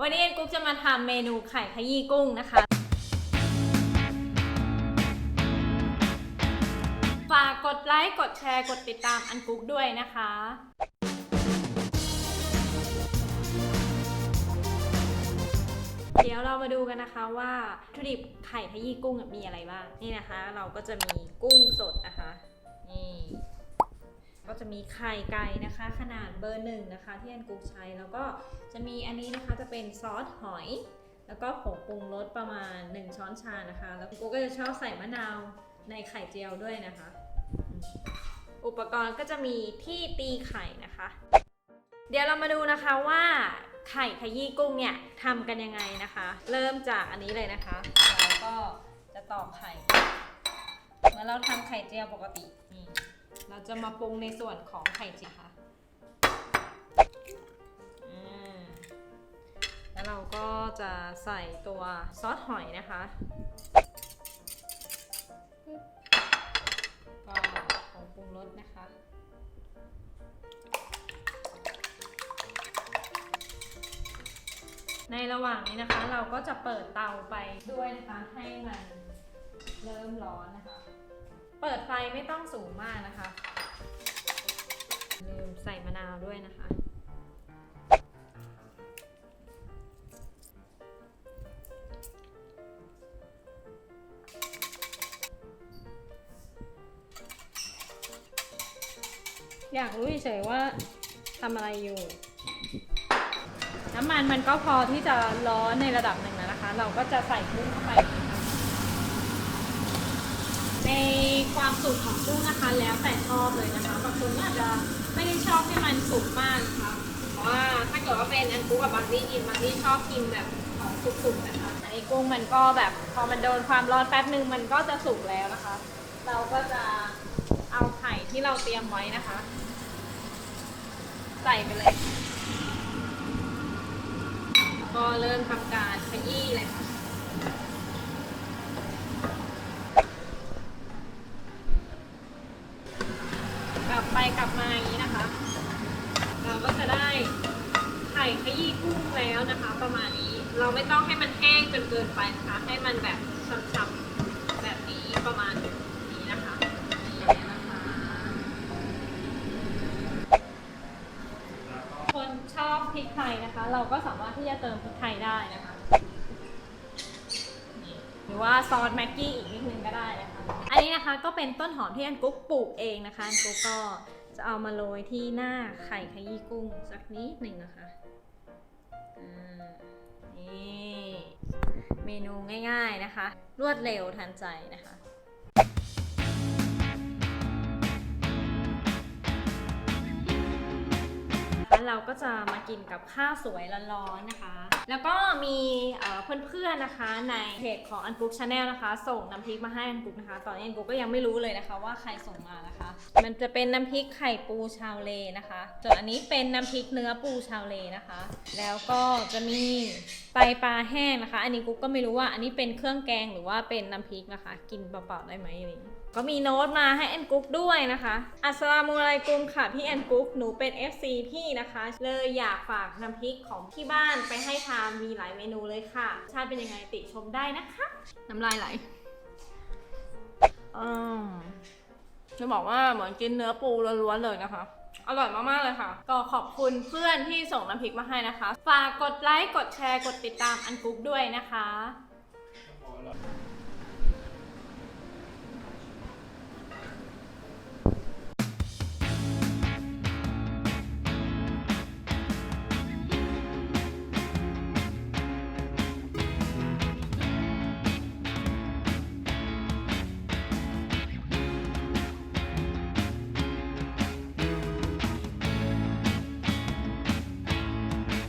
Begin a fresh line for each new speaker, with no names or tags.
วันนี้เอ็นกุ๊กจะมาทำเมนูไข่ขยี้กุ้งนะคะ ฝากกดไลค์ กดแชร์ กดติดตามอันกุ๊กด้วยนะคะ เดี๋ยวเรามาดูกันนะคะว่าวัตถุดิบไข่ขยี้กุ้งมีอะไรบ้าง นี่นะคะ เราก็จะมีกุ้งสดนะคะ นี่ ก็จะมีไข่ไก่นะคะ ขนาดเบอร์หนึ่งนะคะ ที่อันกุ๊กใช้แล้วก็จะมีอันนี้นะคะจะเป็นซอสหอย แล้วก็ผงปรุงรสประมาณ 1 ช้อนชานะคะ แล้วกุ๊กก็จะชอบใส่มะนาวในไข่เจียวด้วยนะคะ อุปกรณ์ก็จะมีที่ตีไข่นะคะ เดี๋ยวเรามาดูนะคะว่าไข่ขยี้กุ้งเนี่ยทำกันยังไงนะคะ เริ่มจากอันนี้เลยนะคะเราก็จะตอกไข่ เหมือนเราทำไข่เจียวปกตินี่ เราจะมาปรุงในส่วนของไข่เจียวค่ะแล้วเราก็จะใส่ตัวซอสหอยนะคะ ก็ผงปรุงรสนะคะ ในระหว่างนี้นะคะเราก็จะเปิดเตาไปด้วยนะคะ ให้มันเริ่มร้อนนะคะ เปิดไฟไม่ต้องสูงมากนะคะ ลืมใส่มะนาวด้วยนะคะ อยากรู้เฉยๆว่าทำอะไรอยู่ น้ำมันมันก็พอที่จะร้อนในระดับหนึ่งแล้วนะคะ เราก็จะใส่กุ้งเข้าไปใน ความสุกของกุ้งนะคะ แล้วแต่ชอบเลยนะคะบางคนอาจจะไม่ได้ชอบให้มันสุกมากนะคะเพราะว่าถ้าเกิดว่าเป็นอันกุ้งกับบางที่กินบางที่ชอบกินแบบของสุกๆนะคะอันนี้กุ้งมันก็แบบพอมันโดนความร้อนแป๊บนึงมันก็จะสุกแล้วนะคะ เราก็จะเอาไข่ที่เราเตรียมไว้นะคะ ใส่ไปเลยก็เริ่มทำการขยี้เลยค่ะ กลับไปกลับมาอย่างนี้นะคะ เราก็จะได้ไข่ขยี้กุ้งแล้วนะคะ ประมาณนี้ เราไม่ต้องให้มันแห้งจนเกินไปนะคะ ให้มันแบบฉ่ำๆแบบนี้ประมาณนี้นะคะนี่นะคะ คนชอบพริกไทยนะคะ เราก็สามารถที่จะเติมพริกไทยได้นะคะหรือว่าซอสแม็กกี้อีกนิดนึงก็ได้นะคะ อันนี้นะคะก็เป็นต้นหอมที่อันกุ๊กปลูกเองนะคะ อันกุ๊กก็ จะเอามาโรยที่หน้าไข่ขยี้กุ้งสักนิดหนึ่งนะคะอ่านี่เมนูง่ายๆนะคะ รวดเร็วทันใจนะคะ เราก็จะมากินกับข้าวสวยร้อนๆนะคะ แล้วก็มีเพื่อนๆนะคะ ในเพจของอันกุ๊กชาแนลนะคะ ส่งน้ำพริกมาให้อันกุ๊กนะคะ ตอนนี้อันกุ๊กก็ยังไม่รู้เลยนะคะ ว่าใครส่งมานะคะ มันจะเป็นน้ำพริกไข่ปูชาวเลนะคะส่วนอันนี้เป็นน้ำพริกเนื้อปูชาวเลนะคะ แล้วก็จะมี ไตปลาแห้งนะคะ อันนี้กุ๊กก็ไม่รู้ว่าอันนี้เป็นเครื่องแกงหรือว่าเป็นน้ำพริกนะคะ กินเปล่าๆได้ไหมอะไรอย่างนี้ก็มีโน้ตมาให้แอนกุ๊กด้วยนะคะ อัสลามุอะลัยกุมค่ะพี่แอนกุ๊กหนูเป็น FC พี่นะคะ เลยอยากฝากน้ำพริกของที่บ้านไปให้ทานมีหลายเมนูเลยค่ะชาติเป็นยังไงติชมได้นะคะ น้ำลายไหลอืมจะบอกว่าเหมือนกินเนื้อปูล้วนๆเลยนะคะ อร่อยมาก ๆ เลยค่ะ ก็ขอบคุณเพื่อนที่ส่งน้ำพริกมาให้นะคะ ฝากกดไลค์ กดแชร์ กดติดตามอันกุ๊กด้วยนะคะ